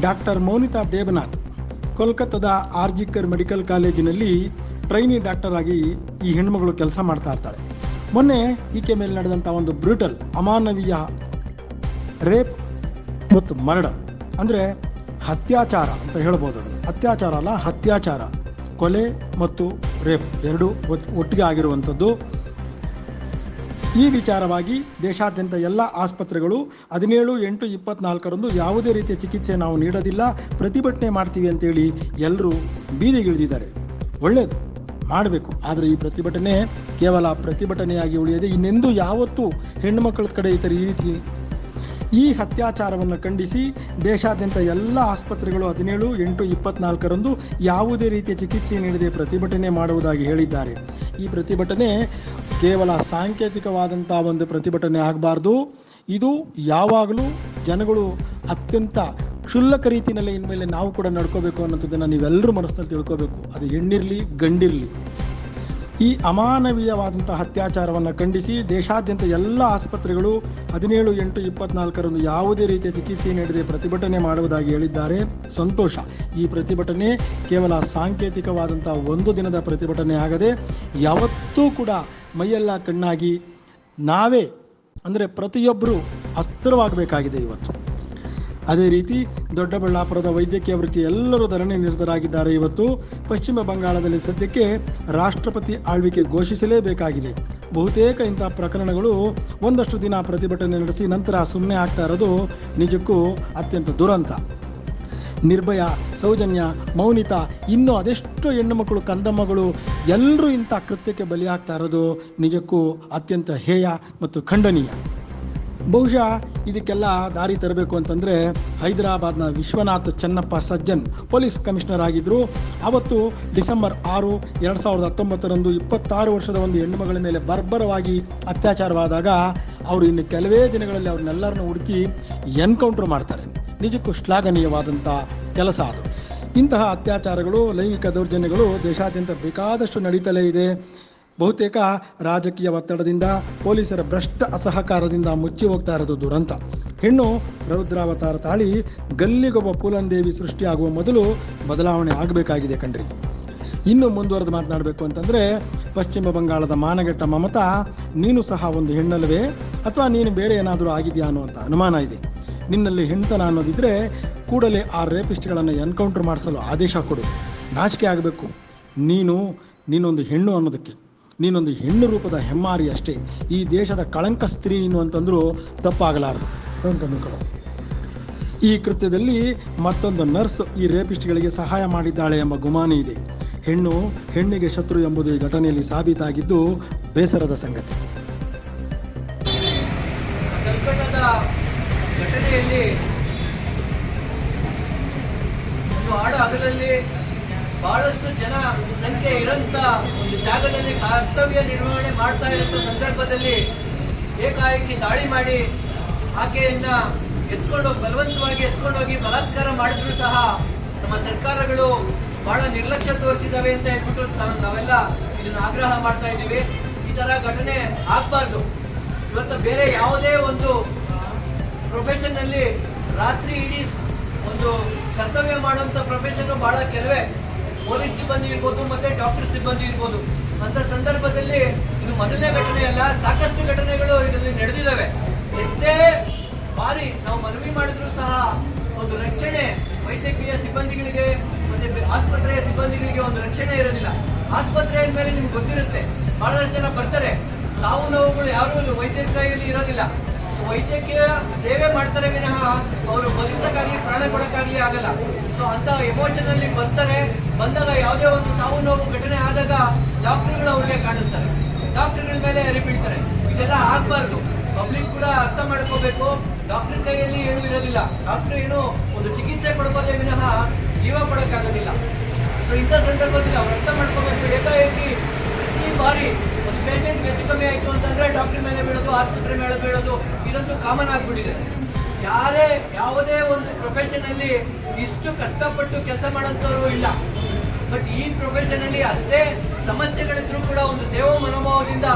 Doctor Mounita Devnath, ಕೋಲ್ಕತ್ತಾದ RG Kar medical ಕಾಲೇಜಿನಲ್ಲಿ trainee doctor ಆಗಿ ಈ ಹೆಣ್ಮಗಳು ಕೆಲಸ ಮಾಡ್ತಾ ಇರ್ತಾಳೆ. ಮೊನ್ನೆ ಈಕೆ ಮೇಲೆ ನಡೆದಂಥ ಒಂದು ಬ್ರೂಟಲ್, ಅಮಾನವೀಯ ರೇಪ್ ಮತ್ತು ಮರ್ಡರ್, ಅಂದರೆ ಹತ್ಯಾಚಾರ ಅಂತ ಹೇಳ್ಬೋದು ಅದು ಅತ್ಯಾಚಾರ ಅಲ್ಲ ಹತ್ಯಾಚಾರ ಕೊಲೆ ಮತ್ತು ರೇಪ್, ಎರಡೂ ಒಟ್- ಒಟ್ಟಿಗೆ ಆಗಿರುವಂಥದ್ದು. ಈ ವಿಚಾರವಾಗಿ ದೇಶಾದ್ಯಂತ ಎಲ್ಲ ಆಸ್ಪತ್ರೆಗಳು ಹದಿನೇಳು ಎಂಟು ಇಪ್ಪತ್ನಾಲ್ಕರಂದು ಯಾವುದೇ ರೀತಿಯ ಚಿಕಿತ್ಸೆ ನಾವು ನೀಡೋದಿಲ್ಲ, ಪ್ರತಿಭಟನೆ ಮಾಡ್ತೀವಿ ಅಂತೇಳಿ ಎಲ್ಲರೂ ಬೀದಿಗಿಳಿದಿದ್ದಾರೆ. ಒಳ್ಳೆಯದು ಮಾಡಬೇಕು, ಆದರೆ ಈ ಪ್ರತಿಭಟನೆ ಕೇವಲ ಪ್ರತಿಭಟನೆಯಾಗಿ ಉಳಿಯದೆ ಇನ್ನೆಂದೂ ಯಾವತ್ತೂ ಹೆಣ್ಣುಮಕ್ಕಳ ಕಡೆ ಈ ಈ ರೀತಿ ಈ ಅತ್ಯಾಚಾರವನ್ನು ಖಂಡಿಸಿ ದೇಶಾದ್ಯಂತ ಎಲ್ಲ ಆಸ್ಪತ್ರೆಗಳು ಹದಿನೇಳು, ಎಂಟು, ಇಪ್ಪತ್ನಾಲ್ಕರಂದು ಯಾವುದೇ ರೀತಿಯ ಚಿಕಿತ್ಸೆ ನೀಡದೆ ಪ್ರತಿಭಟನೆ ಮಾಡುವುದಾಗಿ ಹೇಳಿದ್ದಾರೆ. ಈ ಪ್ರತಿಭಟನೆ ಕೇವಲ ಸಾಂಕೇತಿಕವಾದಂಥ ಒಂದು ಪ್ರತಿಭಟನೆ ಆಗಬಾರ್ದು. ಇದು ಯಾವಾಗಲೂ ಜನಗಳು ಅತ್ಯಂತ ಕ್ಷುಲ್ಲಕ ರೀತಿಯಲ್ಲಿ ಇನ್ಮೇಲೆ ನಾವು ಕೂಡ ನಡ್ಕೋಬೇಕು ಅನ್ನೋದನ್ನು ನೀವೆಲ್ಲರೂ ಮನಸ್ಸಿನಲ್ಲಿ ತಿಳ್ಕೋಬೇಕು. ಅದು ಹೆಣ್ಣಿರಲಿ, ಗಂಡಿರಲಿ. ಈ ಅಮಾನವೀಯವಾದಂತಹ ಅತ್ಯಾಚಾರವನ್ನು ಖಂಡಿಸಿ ದೇಶಾದ್ಯಂತ ಎಲ್ಲ ಆಸ್ಪತ್ರೆಗಳು ಹದಿನೇಳು ಎಂಟು ಇಪ್ಪತ್ನಾಲ್ಕರಂದು ಯಾವುದೇ ರೀತಿಯ ಚಿಕಿತ್ಸೆ ನೀಡದೆ ಪ್ರತಿಭಟನೆ ಮಾಡುವುದಾಗಿ ಹೇಳಿದ್ದಾರೆ. ಸಂತೋಷ. ಈ ಪ್ರತಿಭಟನೆ ಕೇವಲ ಸಾಂಕೇತಿಕವಾದಂಥ ಒಂದು ದಿನದ ಪ್ರತಿಭಟನೆ ಆಗದೆ ಯಾವತ್ತೂ ಕೂಡ ಮೈಯೆಲ್ಲ ಕಣ್ಣಾಗಿ ನಾವೇ ಅಂದರೆ ಪ್ರತಿಯೊಬ್ಬರು ಅಸ್ತ್ರವಾಗಬೇಕಾಗಿದೆ ಇವತ್ತು. ಅದೇ ರೀತಿ ದೊಡ್ಡಬಳ್ಳಾಪುರದ ವೈದ್ಯಕೀಯ ವೃತ್ತಿ ಎಲ್ಲರೂ ಧರಣಿ ನಿರತರಾಗಿದ್ದಾರೆ. ಇವತ್ತು ಪಶ್ಚಿಮ ಬಂಗಾಳದಲ್ಲಿ ಸದ್ಯಕ್ಕೆ ರಾಷ್ಟ್ರಪತಿ ಆಳ್ವಿಕೆ ಘೋಷಿಸಲೇಬೇಕಾಗಿದೆ. ಬಹುತೇಕ ಇಂಥ ಪ್ರಕರಣಗಳು ಒಂದಷ್ಟು ದಿನ ಪ್ರತಿಭಟನೆ ನಡೆಸಿ ನಂತರ ಸುಮ್ಮನೆ ಆಗ್ತಾ ಇರೋದು ನಿಜಕ್ಕೂ ಅತ್ಯಂತ ದುರಂತ. ನಿರ್ಭಯ, ಸೌಜನ್ಯ, ಮೌನಿತ, ಇನ್ನೂ ಅದೆಷ್ಟೋ ಹೆಣ್ಣು ಮಕ್ಕಳು ಕಂದಮ್ಮಗಳು ಎಲ್ಲರೂ ಇಂಥ ಕೃತ್ಯಕ್ಕೆ ಬಲಿಯಾಗ್ತಾ ಇರೋದು ನಿಜಕ್ಕೂ ಅತ್ಯಂತ ಹೇಯ ಮತ್ತು ಖಂಡನೀಯ. ಬಹುಶಃ ಇದಕ್ಕೆಲ್ಲ ದಾರಿ ತರಬೇಕು ಅಂತಂದರೆ ಹೈದರಾಬಾದ್ನ ವಿಶ್ವನಾಥ್ ಚನ್ನಪ್ಪ ಸಜ್ಜನ್ ಪೊಲೀಸ್ ಕಮಿಷನರ್ ಆಗಿದ್ದರು ಅವತ್ತು ಡಿಸೆಂಬರ್ ಆರು ಎರಡು ಸಾವಿರದ ಹತ್ತೊಂಬತ್ತರಂದು ಇಪ್ಪತ್ತಾರು ವರ್ಷದ ಒಂದು ಹೆಣ್ಣುಮಗಳ ಮೇಲೆ ಬರ್ಬರವಾಗಿ ಅತ್ಯಾಚಾರವಾದಾಗ ಅವರು ಇನ್ನು ಕೆಲವೇ ದಿನಗಳಲ್ಲಿ ಅವ್ರನ್ನೆಲ್ಲರನ್ನು ಹುಡುಕಿ ಎನ್ಕೌಂಟರ್ ಮಾಡ್ತಾರೆ. ನಿಜಕ್ಕೂ ಶ್ಲಾಘನೀಯವಾದಂಥ ಕೆಲಸ ಅದು. ಇಂತಹ ಅತ್ಯಾಚಾರಗಳು, ಲೈಂಗಿಕ ದೌರ್ಜನ್ಯಗಳು ದೇಶಾದ್ಯಂತ ಬೇಕಾದಷ್ಟು ನಡೀತಲೇ ಇದೆ. ಬಹುತೇಕ ರಾಜಕೀಯ ಒತ್ತಡದಿಂದ ಪೊಲೀಸರ ಭ್ರಷ್ಟ ಅಸಹಕಾರದಿಂದ ಮುಚ್ಚಿ ಹೋಗ್ತಾ ಇರೋದು ದುರಂತ. ಹೆಣ್ಣು ರೌದ್ರಾವತಾರ ತಾಳಿ ಗಲ್ಲಿಗೊಬ್ಬ ಪೂಲಂದೇವಿ ಸೃಷ್ಟಿಯಾಗುವ ಮೊದಲು ಬದಲಾವಣೆ ಆಗಬೇಕಾಗಿದೆ ಕಣ್ರಿ. ಇನ್ನು ಮುಂದುವರೆದು ಮಾತನಾಡಬೇಕು ಅಂತಂದರೆ ಪಶ್ಚಿಮ ಬಂಗಾಳದ ಮಾನಗೆಟ್ಟ ಮಮತಾ, ನೀನು ಸಹ ಒಂದು ಹೆಣ್ಣಲ್ಲವೇ? ಅಥವಾ ನೀನು ಬೇರೆ ಏನಾದರೂ ಆಗಿದೆಯಾ ಅನ್ನುವಂಥ ಅನುಮಾನ ಇದೆ. ನಿನ್ನಲ್ಲಿ ಹೆಣ್ತನ ಅನ್ನೋದಿದ್ರೆ ಕೂಡಲೇ ಆ ರೇಪಿಸ್ಟ್ಗಳನ್ನು ಎನ್ಕೌಂಟರ್ ಮಾಡಿಸಲು ಆದೇಶ ಕೊಡು. ನಾಚಿಕೆ ಆಗಬೇಕು. ನೀನು, ನೀನೊಂದು ಹೆಣ್ಣು ಅನ್ನೋದಕ್ಕೆ. ನೀನೊಂದು ಹೆಣ್ಣು ರೂಪದ ಹೆಮ್ಮಾರಿ ಅಷ್ಟೇ. ಈ ದೇಶದ ಕಳಂಕ ಸ್ತ್ರೀ ನೀನು ಅಂತಂದರೂ ತಪ್ಪಾಗಲಾರದು. ಈ ಕೃತ್ಯದಲ್ಲಿ ಮತ್ತೊಂದು ನರ್ಸ್ ಈ ರೇಪಿಸ್ಟ್ಗಳಿಗೆ ಸಹಾಯ ಮಾಡಿದ್ದಾಳೆ ಎಂಬ ಗುಮಾನಿ ಇದೆ. ಹೆಣ್ಣು ಹೆಣ್ಣಿಗೆ ಶತ್ರು ಎಂಬುದು ಈ ಘಟನೆಯಲ್ಲಿ ಸಾಬೀತಾಗಿದ್ದು ಬೇಸರದ ಸಂಗತಿ. ಘಟನೆಯಲ್ಲಿ ಹಾಡು ಹಗಲಲ್ಲಿ ಬಹಳಷ್ಟು ಜನ ಸಂಖ್ಯೆ ಇರಂತ ಒಂದು ಜಾಗದಲ್ಲಿ ಕರ್ತವ್ಯ ನಿರ್ವಹಣೆ ಮಾಡ್ತಾ ಇರೋ ಸಂದರ್ಭದಲ್ಲಿ ಏಕಾಏಕಿ ದಾಳಿ ಮಾಡಿ ಆಕೆಯನ್ನ ಎತ್ಕೊಂಡೋಗಿ ಬಲವಂತವಾಗಿ ಎತ್ಕೊಂಡೋಗಿ ಬಲಾತ್ಕಾರ ಮಾಡಿದ್ರು ಸಹ ನಮ್ಮ ಸರ್ಕಾರಗಳು ಬಹಳ ನಿರ್ಲಕ್ಷ್ಯ ತೋರಿಸಿದಾವೆ ಅಂತ ಹೇಳ್ಬಿಟ್ಟು ನಾವೆಲ್ಲ ಇದನ್ನ ಆಗ್ರಹ ಮಾಡ್ತಾ ಇದ್ದೀವಿ. ಈ ತರ ಘಟನೆ ಆಗ್ಬಾರ್ದು. ಇವತ್ತು ಬೇರೆ ಯಾವುದೇ ಒಂದು ಪ್ರೊಫೆಷನ್ ಅಲ್ಲಿ ರಾತ್ರಿ ಇಡೀ ಒಂದು ಕರ್ತವ್ಯ ಮಾಡುವಂತ ಪ್ರೊಫೆಷನ್ ಬಹಳ ಕೆಲವೇ. ಪೊಲೀಸ್ ಸಿಬ್ಬಂದಿ ಇರ್ಬೋದು ಮತ್ತೆ ಡಾಕ್ಟರ್ ಸಿಬ್ಬಂದಿ ಇರ್ಬೋದು. ಅಂತ ಸಂದರ್ಭದಲ್ಲಿ ಇದು ಮೊದಲನೇ ಘಟನೆ ಅಲ್ಲ, ಸಾಕಷ್ಟು ಘಟನೆಗಳು ಇದರಲ್ಲಿ ನಡೆದಿದ್ದಾವೆ. ಎಷ್ಟೇ ಬಾರಿ ನಾವು ಮನವಿ ಮಾಡಿದ್ರು ಸಹ ಒಂದು ರಕ್ಷಣೆ ವೈದ್ಯಕೀಯ ಸಿಬ್ಬಂದಿಗಳಿಗೆ ಮತ್ತೆ ಆಸ್ಪತ್ರೆಯ ಸಿಬ್ಬಂದಿಗಳಿಗೆ ಒಂದು ರಕ್ಷಣೆ ಇರೋದಿಲ್ಲ. ಆಸ್ಪತ್ರೆ ಮೇಲೆ ನಿಮ್ಗೆ ಗೊತ್ತಿರುತ್ತೆ, ಬಹಳಷ್ಟು ಜನ ಬರ್ತಾರೆ. ಸಾವು ನೋವುಗಳು ಯಾರು ವೈದ್ಯಕೀಯಲ್ಲಿ ಇರೋದಿಲ್ಲ. ವೈದ್ಯಕೀಯ ಸೇವೆ ಮಾಡ್ತಾರೆ ವಿನಃ ಅವರು ಬದುಕಕ್ಕಾಗಲಿ ಪ್ರಾಣ ಕೊಡೋಕ್ಕಾಗಲಿ ಆಗಲ್ಲ. ಸೊ ಅಂತ ಎಮೋಷನ್ ಅಲ್ಲಿ ಬರ್ತಾರೆ ಬಂದಾಗ ಯಾವುದೇ ಒಂದು ಸಾವು ನೋವು ಘಟನೆ ಆದಾಗ ಡಾಕ್ಟರ್ಗಳು ಅವ್ರಿಗೆ ಕಾಣಿಸ್ತಾರೆ. ಡಾಕ್ಟರ್ಗಳ ಮೇಲೆ ರಿಪೀಟ್ತಾರೆ ಇದೆಲ್ಲ ಆಗ್ಬಾರ್ದು. ಪಬ್ಲಿಕ್ ಕೂಡ ಅರ್ಥ ಮಾಡ್ಕೋಬೇಕು. ಡಾಕ್ಟರ್ ಕೈಯಲ್ಲಿ ಏನು ಇರೋದಿಲ್ಲ. ಡಾಕ್ಟರ್ ಏನು ಒಂದು ಚಿಕಿತ್ಸೆ ಕೊಡ್ಬೋದೇ ವಿನಃ ಜೀವ ಕೊಡಕ್ಕಾಗೋದಿಲ್ಲ. ಸೊ ಇಂಥ ಸಂದರ್ಭದಲ್ಲಿ ಅವ್ರು ಅರ್ಥ ಮಾಡ್ಕೋಬೇಕು. ಏಕಾಏಕಿ ಪ್ರತಿ ಬಾರಿ ಒಂದು ಪೇಷಂಟ್ ಹೆಚ್ಚು ಕಮ್ಮಿ ಆಯಿತು ಅಂತಂದ್ರೆ ಡಾಕ್ಟರ್ ಮೇಲೆ ಬೀಳೋದು, ಆಸ್ಪತ್ರೆ ಮೇಲೆ ಬೀಳೋದು ಇದಂತೂ ಕಾಮನ್ ಆಗ್ಬಿಟ್ಟಿದೆ. ಯಾರೇ, ಯಾವುದೇ ಒಂದು ಪ್ರೊಫೆಷನ್ ಅಲ್ಲಿ ಇಷ್ಟು ಕಷ್ಟಪಟ್ಟು ಕೆಲಸ ಮಾಡೋಂಥವ್ರು ಇಲ್ಲ. ಬಟ್ ಈ ಪ್ರೊಫೆಷನ್ ಅಲ್ಲಿ ಅಷ್ಟೇ ಸಮಸ್ಯೆಗಳಿದ್ರು ಕೂಡ ಒಂದು ಸೇವಾ ಮನೋಭಾವದಿಂದ